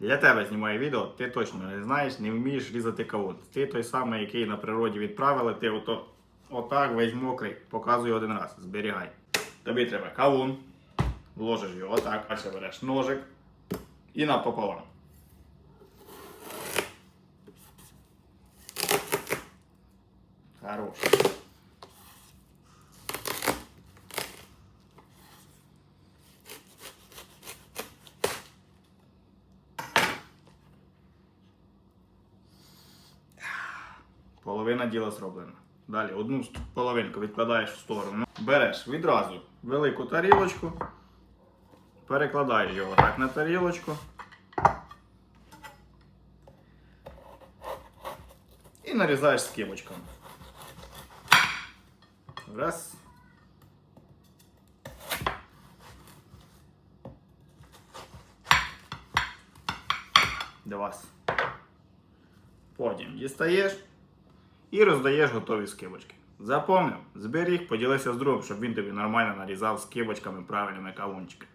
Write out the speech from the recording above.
Для тебе знімаю відео, ти точно не знаєш, не вмієш різати кавун. Ти той самий, який на природі відправили, ти ото, отак весь мокрий, показую один раз, зберігай. Тобі треба кавун, ложиш його отак, далі береш ножик і напополам. Хорош. Половина діла зроблена. Далі одну половинку відкладаєш в сторону. Береш відразу велику тарілочку, перекладаєш його так на тарілочку. І нарізаєш скибочками. Раз. Два. Потім дістаєш і роздаєш готові скибочки. Запомнив, зберіг, поділися з другом, щоб він тобі нормально нарізав скибочками правильними кавунчики.